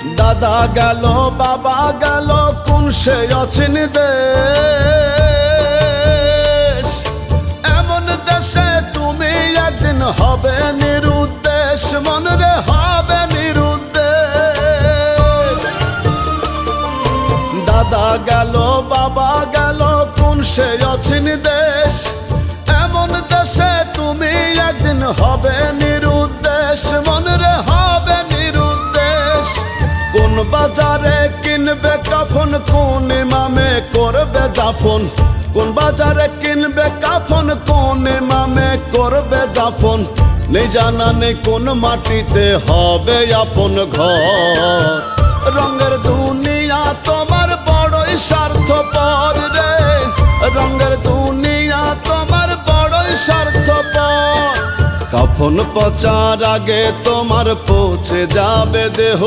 দাদা গেল, বাবা গেল, কোন সে অচিন দেশ? এমন দেশে তুমি একদিন হবে নিরুদ্দেশ, মনরে হবে নিরুদ্দেশ। দাদা গেল, বাবা গেল, কোন সে অচিন দেশ? এমন দেশে বাজারে কিনবে কাফন, কোন ইমামে করবে দাফন? কোন বাজারে কিনবে কাফন, কোন ইমামে করবে দাফন? নেই জানা নেই কোন মাটিতে হবে আপন ঘর। রঙের দুনিয়া তোমার বড়ই স্বার্থপর রে। রঙের দুনিয়া তোমার বড়ই স্বার্থপর। কাফন পচার আগে তোমার পৌঁছে যাবে দেহ।